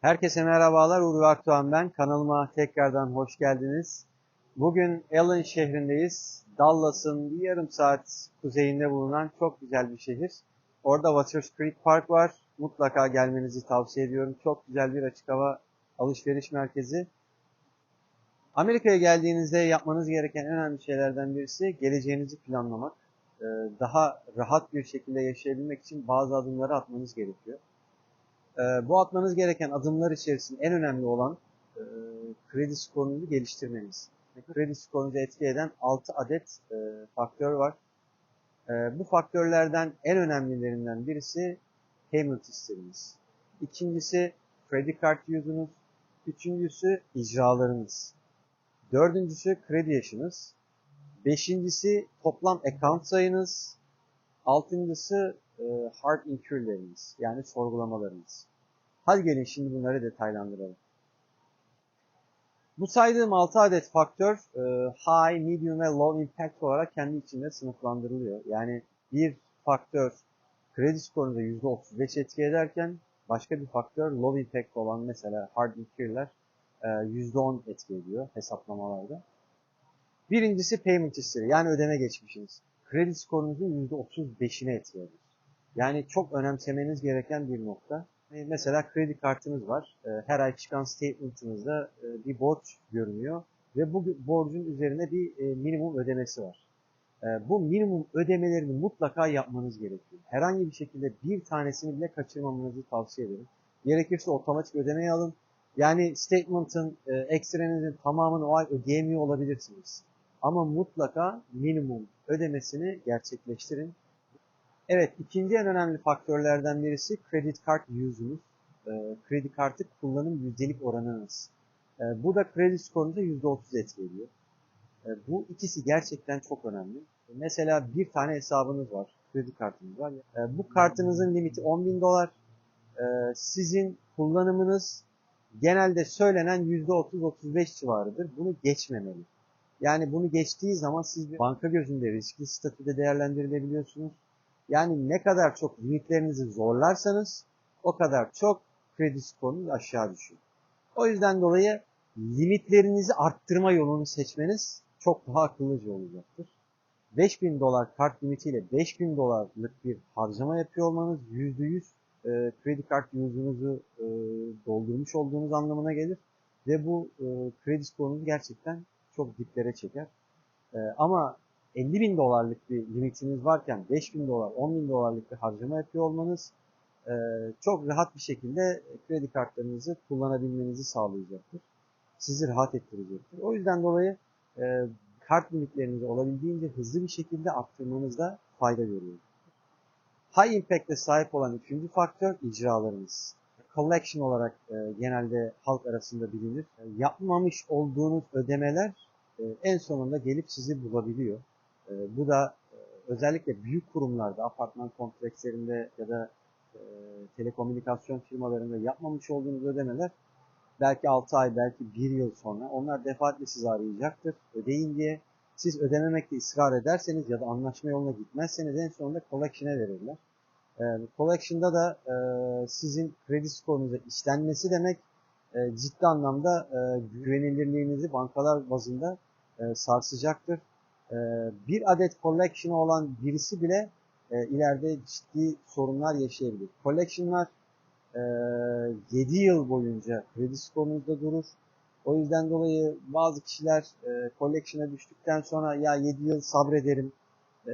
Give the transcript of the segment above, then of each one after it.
Herkese merhabalar, Uğur Akdoğan ben. Kanalıma tekrardan hoş geldiniz. Bugün Allen şehrindeyiz. Dallas'ın bir yarım saat kuzeyinde bulunan çok güzel bir şehir. Orada Waters Creek Park var. Mutlaka gelmenizi tavsiye ediyorum. Çok güzel bir açık hava alışveriş merkezi. Amerika'ya geldiğinizde yapmanız gereken en önemli şeylerden birisi geleceğinizi planlamak. Ee, Daha rahat bir şekilde yaşayabilmek için bazı adımları atmanız gerekiyor. Ee, Bu atmanız gereken adımlar içerisinde en önemli olan e, kredi skorunuzu geliştirmeniz. Kredi skorunuzu etki eden 6 adet e, faktör var. E, Bu faktörlerden en önemlilerinden birisi payment hisleriniz. İkincisi kredi kart yüzünüz. Üçüncüsü icralarınız. Dördüncüsü kredi yaşınız. Beşincisi toplam account sayınız. Altıncısı e, hard inquiry'leriniz yani sorgulamalarınız. Hadi gelin şimdi bunları detaylandıralım. Bu saydığım 6 adet faktör e, high, medium ve low impact olarak kendi içinde sınıflandırılıyor. Yani bir faktör kredi skorunda %35 etki ederken başka bir faktör low impact olan mesela hard inquiry'ler e, %10 etki ediyor hesaplamalarda. Birincisi payment history yani ödeme geçmişiniz. Kredi skorunuzun %35'ine etki eder. Yani çok önemsemeniz gereken bir nokta. E, Mesela kredi kartınız var. E, Her ay çıkan statement'ınızda e, bir borç görünüyor ve bu borcun üzerine bir minimum ödemesi var. Bu minimum ödemelerini mutlaka yapmanız gerekiyor. Herhangi bir şekilde bir tanesini bile kaçırmamanızı tavsiye ederim. Gerekirse otomatik ödemeyi alın. Yani statement'ın, ekstrenizin tamamını o ay ödeyemiyor olabilirsiniz. Ama mutlaka minimum ödemesini gerçekleştirin. Evet, ikinci en önemli faktörlerden birisi kredi kart yüzünüz. E, kredi kartı kullanım yüzdelik oranınız. E, bu da kredi skorunuza %30 etki ediyor. E, bu ikisi gerçekten çok önemli. Mesela bir tane hesabınız var, kredi kartınız var. Bu kartınızın limiti 10 bin dolar. Sizin kullanımınız genelde söylenen %30-35 civarıdır. Bunu geçmemeli. Yani bunu geçtiği zaman siz bir banka gözünde riskli statüde değerlendirilebiliyorsunuz. Yani ne kadar çok limitlerinizi zorlarsanız o kadar çok kredi skorunuz aşağı düşüyor. O yüzden dolayı limitlerinizi arttırma yolunu seçmeniz çok daha akıllıca olacaktır. 5000 dolar kart limitiyle 5000 dolarlık bir harcama yapıyor olmanız %100 e, kredi kart yüzünüzü e, doldurmuş olduğunuz anlamına gelir. Ve bu e, kredi skorunuzu gerçekten çok diplere çeker. Ama 50 bin dolarlık bir limitiniz varken 5 bin dolar, 10 bin dolarlık bir harcama yapıyor olmanız e, çok rahat bir şekilde kredi kartlarınızı kullanabilmenizi sağlayacaktır. Sizi rahat ettirecektir. O yüzden dolayı e, kart limitlerinizi olabildiğince hızlı bir şekilde arttırmanızda fayda görüyorum. High Impact'e sahip olan üçüncü faktör icralarınız. Collection olarak e, genelde halk arasında bilinir. E, yapmamış olduğunuz ödemeler e, en sonunda gelip sizi bulabiliyor. E, bu da e, özellikle büyük kurumlarda, apartman komplekslerinde ya da e, telekomünikasyon firmalarında yapmamış olduğunuz ödemeler belki 6 ay, belki 1 yıl sonra onlar defaatle sizi arayacaktır. Ödeyin diye. Siz ödememekte ısrar ederseniz ya da anlaşma yoluna gitmezseniz en sonunda collection'e verirler. E, collection'da da sizin kredi skorunuza işlenmesi demek e, ciddi anlamda güvenilirliğinizi bankalar bazında sarsacaktır. E, bir adet collection olan birisi bile e, ileride ciddi sorunlar yaşayabilir. Collection'lar e, 7 yıl boyunca kredi skorunuzda durur. O yüzden dolayı bazı kişiler e, collection'a düştükten sonra ya 7 yıl sabrederim, e,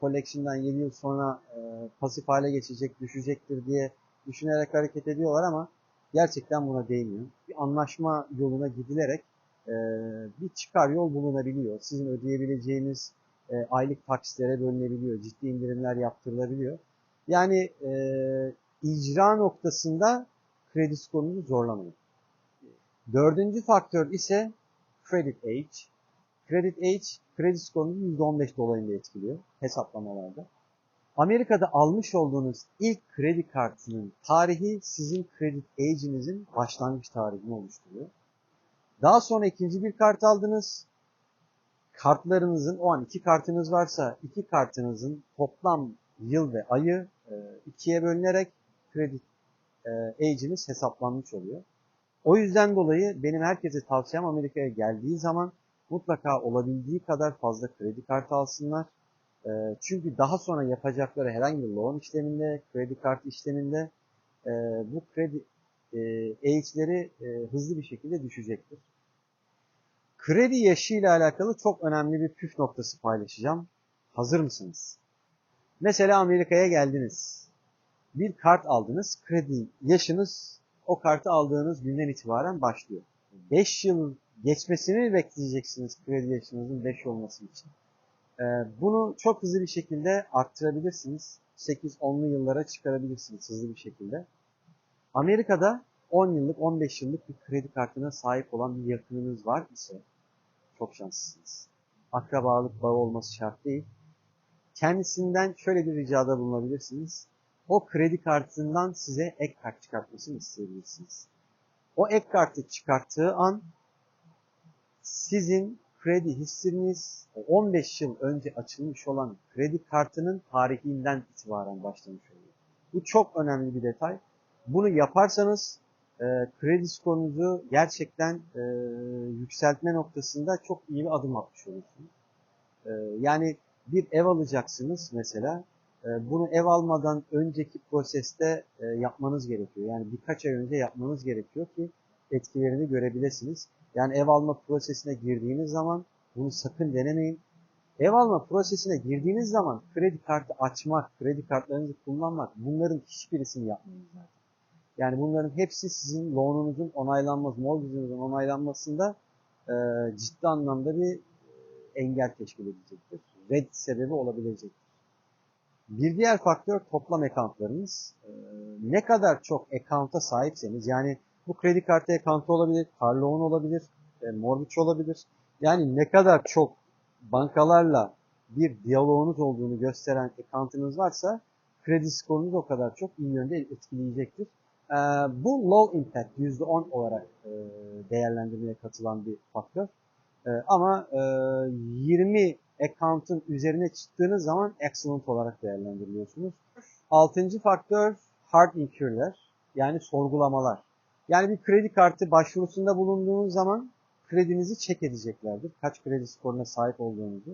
collection'dan 7 yıl sonra e, pasif hale geçecek, düşecektir diye düşünerek hareket ediyorlar ama gerçekten buna değmiyor. Bir anlaşma yoluna gidilerek e, bir çıkar yol bulunabiliyor. Sizin ödeyebileceğiniz e, aylık taksitlere bölünebiliyor, ciddi indirimler yaptırılabiliyor. Yani e, icra noktasında kredi skorunuzu zorlamayın. Dördüncü faktör ise credit age. Credit age, kredi skorunuzu %15 dolayında etkiliyor hesaplamalarda. Amerika'da almış olduğunuz ilk kredi kartının tarihi sizin credit age'inizin başlangıç tarihini oluşturuyor. Daha sonra ikinci bir kart aldınız. Kartlarınızın, o an iki kartınız varsa iki kartınızın toplam yıl ve ayı e, ikiye bölünerek kredi e, age'iniz hesaplanmış oluyor. O yüzden dolayı benim herkese tavsiyem Amerika'ya geldiği zaman mutlaka olabildiği kadar fazla kredi kartı alsınlar. E, çünkü daha sonra yapacakları herhangi bir loan işleminde, kredi kartı işleminde e, bu kredi e, age'leri e, hızlı bir şekilde düşecektir. Kredi yaşı ile alakalı çok önemli bir püf noktası paylaşacağım. Hazır mısınız? Mesela Amerika'ya geldiniz. Bir kart aldınız. Kredi yaşınız o kartı aldığınız günden itibaren başlıyor. 5 yıl geçmesini bekleyeceksiniz kredi yaşınızın 5 olması için. Ee, bunu çok hızlı bir şekilde arttırabilirsiniz. 8-10'lu yıllara çıkarabilirsiniz hızlı bir şekilde. Amerika'da 10 yıllık, 15 yıllık bir kredi kartına sahip olan bir yakınınız var ise çok şanslısınız. Akrabalık bağı olması şart değil. Kendisinden şöyle bir ricada bulunabilirsiniz. O kredi kartından size ek kart çıkartmasını isteyebilirsiniz. O ek kartı çıkarttığı an sizin kredi hissiniz 15 yıl önce açılmış olan kredi kartının tarihinden itibaren başlamış oluyor. Bu çok önemli bir detay. Bunu yaparsanız e, kredi skorunuzu gerçekten e, yükseltme noktasında çok iyi bir adım atmış olursunuz. E, yani bir ev alacaksınız mesela. E, bunu ev almadan önceki proseste e, yapmanız gerekiyor. Yani birkaç ay önce yapmanız gerekiyor ki etkilerini görebilirsiniz. Yani ev alma prosesine girdiğiniz zaman bunu sakın denemeyin. Ev alma prosesine girdiğiniz zaman kredi kartı açmak, kredi kartlarınızı kullanmak bunların hiçbirisini yapmayın zaten. Yani bunların hepsi sizin loanunuzun onaylanması, mortgage'ınızın onaylanmasında e, ciddi anlamda bir engel teşkil edecektir. Red sebebi olabilecektir. Bir diğer faktör toplam accountlarınız. E, ne kadar çok account'a sahipseniz yani bu kredi kartı account'u olabilir, car loan olabilir, e, mortgage olabilir. Yani ne kadar çok bankalarla bir diyaloğunuz olduğunu gösteren account'ınız varsa kredi skorunuz o kadar çok iyi yönde etkileyecektir. Ee, bu low impact %10 olarak e, değerlendirmeye katılan bir faktör. Ee, ama e, 20 account'ın üzerine çıktığınız zaman excellent olarak değerlendiriliyorsunuz. Altıncı faktör hard inquiry'ler yani sorgulamalar. Yani bir kredi kartı başvurusunda bulunduğunuz zaman kredinizi çek edeceklerdir. Kaç kredi skoruna sahip olduğunuzu.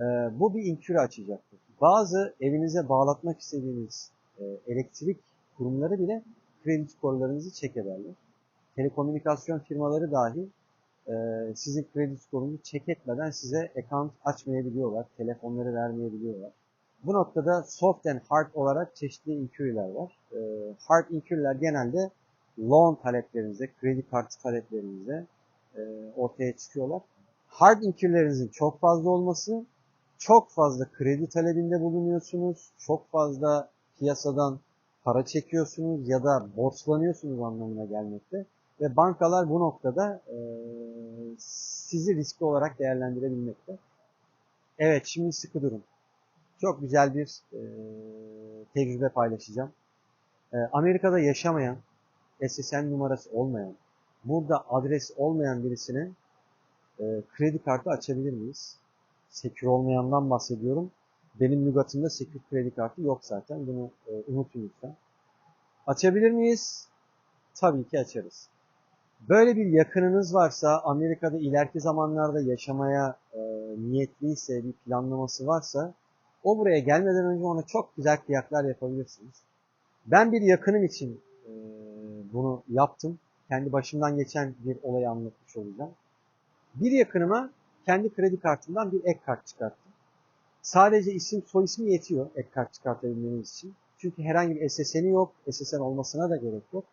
Ee, bu bir inquiry açacaktır. Bazı evinize bağlatmak istediğiniz e, elektrik kurumları bile kredi skorlarınızı çek ederler. Telekomünikasyon firmaları dahi e, sizin kredi skorunuzu çek etmeden size account açmayabiliyorlar. Telefonları vermeyebiliyorlar. Bu noktada soft and hard olarak çeşitli inquiry'ler var. E, hard inquiry'ler genelde loan taleplerinize, kredi kartı taleplerinize e, ortaya çıkıyorlar. Hard inquiry'lerinizin çok fazla olması, çok fazla kredi talebinde bulunuyorsunuz, çok fazla piyasadan para çekiyorsunuz ya da borçlanıyorsunuz anlamına gelmekte. Ve bankalar bu noktada e, sizi riskli olarak değerlendirebilmekte. Evet şimdi sıkı durun. Çok güzel bir e, tecrübe paylaşacağım. E, Amerika'da yaşamayan, SSN numarası olmayan, burada adres olmayan birisine e, kredi kartı açabilir miyiz? Sekür olmayandan bahsediyorum. Benim lügatımda sekür kredi kartı yok zaten. Bunu e, unutun lütfen. Açabilir miyiz? Tabii ki açarız. Böyle bir yakınınız varsa, Amerika'da ileriki zamanlarda yaşamaya e, niyetliyse, bir planlaması varsa, o buraya gelmeden önce ona çok güzel kıyaklar yapabilirsiniz. Ben bir yakınım için e, bunu yaptım. Kendi başımdan geçen bir olayı anlatmış olacağım. Bir yakınıma kendi kredi kartımdan bir ek kart çıkarttım. Sadece isim soy ismi yetiyor ek kart çıkartabilmeniz için. Çünkü herhangi bir SSN'i yok. SSN olmasına da gerek yok.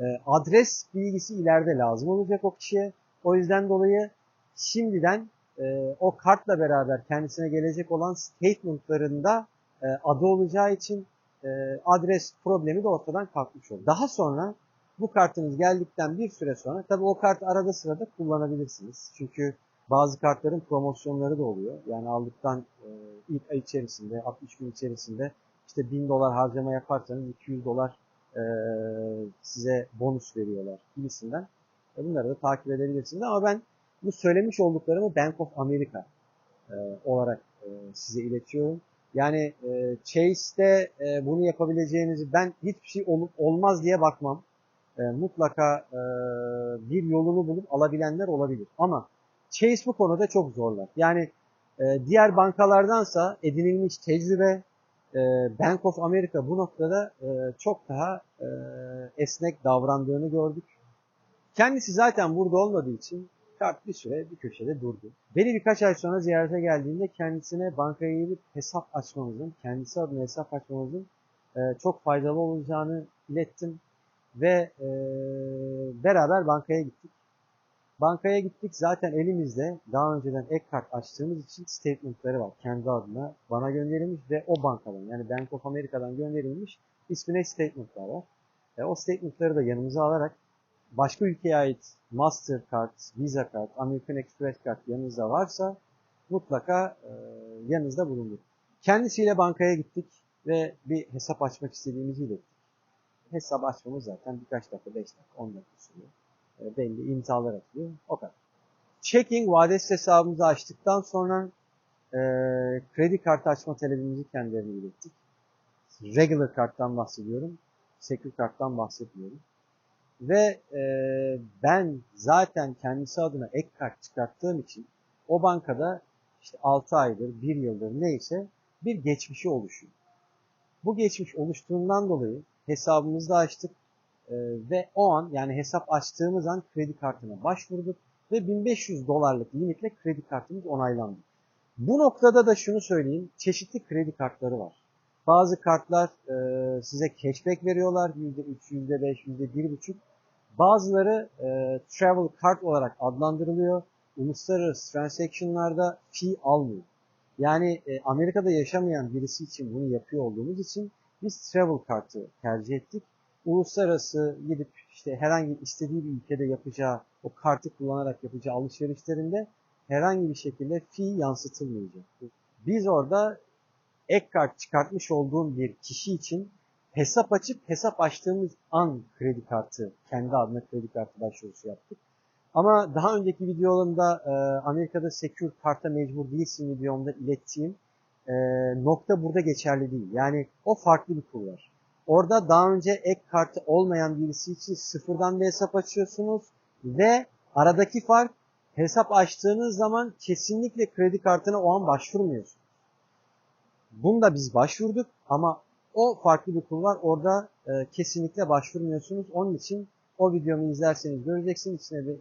E, adres bilgisi ileride lazım olacak o kişiye. O yüzden dolayı şimdiden e, o kartla beraber kendisine gelecek olan statementlarında e, adı olacağı için e, adres problemi de ortadan kalkmış olur. Daha sonra bu kartınız geldikten bir süre sonra tabi o kartı arada sırada kullanabilirsiniz. Çünkü bazı kartların promosyonları da oluyor. Yani aldıktan e, ilk ay içerisinde, 60 gün içerisinde işte 1000 dolar harcama yaparsanız 200 dolar e, size bonus veriyorlar gibisinden. E, bunları da takip edebilirsiniz. Ama ben bu söylemiş olduklarımı Bank of America e, olarak e, size iletiyorum. Yani e, Chase'de e, bunu yapabileceğinizi ben hiçbir şey olup olmaz diye bakmam. E, mutlaka e, bir yolunu bulup alabilenler olabilir. Ama Chase bu konuda çok zorlar. Yani e, diğer bankalardansa edinilmiş tecrübe e, Bank of America bu noktada e, çok daha e, esnek davrandığını gördük. Kendisi zaten burada olmadığı için kart bir süre bir köşede durdu. Beni birkaç ay sonra ziyarete geldiğinde kendisine bankaya gidip hesap açmamızın, kendisi adına hesap açmamızın e, çok faydalı olacağını ilettim ve beraber bankaya gittik. Bankaya gittik zaten elimizde daha önceden ek kart açtığımız için statementları var. Kendi adına bana gönderilmiş ve o bankadan yani Bank of America'dan gönderilmiş ismine statementlar var. E, o statementları da yanımıza alarak başka ülkeye ait Mastercard, Visa kart, American Express kart yanınızda varsa mutlaka e, yanınızda bulundur. Kendisiyle bankaya gittik ve bir hesap açmak istediğimizi ilettik. Hesap açmamız zaten birkaç dakika, 5 dakika, 10 dakika sürüyor. Belli imzalar atılıyor. O kadar. Checking vadesiz hesabımızı açtıktan sonra e, kredi kartı açma talebimizi kendilerine ilettik. Regular karttan bahsediyorum. Secure karttan bahsetmiyorum. Ve e, ben zaten kendisi adına ek kart çıkarttığım için o bankada işte 6 aydır, 1 yıldır neyse bir geçmişi oluşuyor. Bu geçmiş oluştuğundan dolayı hesabımızı açtık e, ve o an yani hesap açtığımız an kredi kartına başvurduk ve 1500 dolarlık limitle kredi kartımız onaylandı. Bu noktada da şunu söyleyeyim, çeşitli kredi kartları var. Bazı kartlar e, size cashback veriyorlar. %3, %5, %1,5. Bazıları e, travel card olarak adlandırılıyor. Uluslararası transaction'larda fee almıyor. Yani e, Amerika'da yaşamayan birisi için bunu yapıyor olduğumuz için biz travel kartı tercih ettik. Uluslararası gidip işte herhangi istediği bir ülkede yapacağı o kartı kullanarak yapacağı alışverişlerinde herhangi bir şekilde fee yansıtılmayacak. Biz orada ek kart çıkartmış olduğum bir kişi için hesap açıp hesap açtığımız an kredi kartı, kendi adına kredi kartı başvurusu yaptık. Ama daha önceki videolarımda e, Amerika'da secure karta mecbur değilsin videomda ilettiğim e, nokta burada geçerli değil. Yani o farklı bir kulvar. Orada daha önce ek kartı olmayan birisi için sıfırdan bir hesap açıyorsunuz ve aradaki fark hesap açtığınız zaman kesinlikle kredi kartına o an başvurmuyorsunuz. Bunda biz başvurduk ama o farklı bir kul var. Orada e, kesinlikle başvurmuyorsunuz. Onun için o videomu izlerseniz göreceksiniz. İçine bir,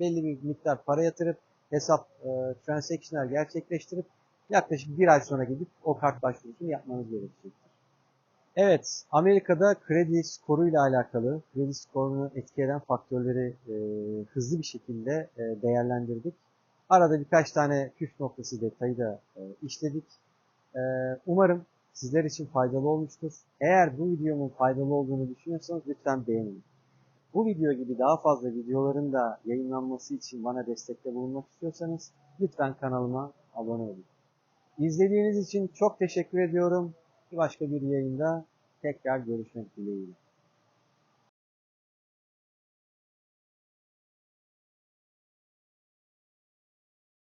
belli bir miktar para yatırıp hesap e, transaction'lar gerçekleştirip yaklaşık bir ay sonra gidip o kart başvurusunu yapmanız gerekecektir. Evet, Amerika'da kredi skoruyla alakalı, kredi skorunu etki eden faktörleri e, hızlı bir şekilde e, değerlendirdik. Arada birkaç tane püf noktası detayı da e, işledik. E, umarım sizler için faydalı olmuştur. Eğer bu videomun faydalı olduğunu düşünüyorsanız lütfen beğenin. Bu video gibi daha fazla videoların da yayınlanması için bana destekte bulunmak istiyorsanız lütfen kanalıma abone olun. İzlediğiniz için çok teşekkür ediyorum. Bir başka bir yayında tekrar görüşmek dileğiyle.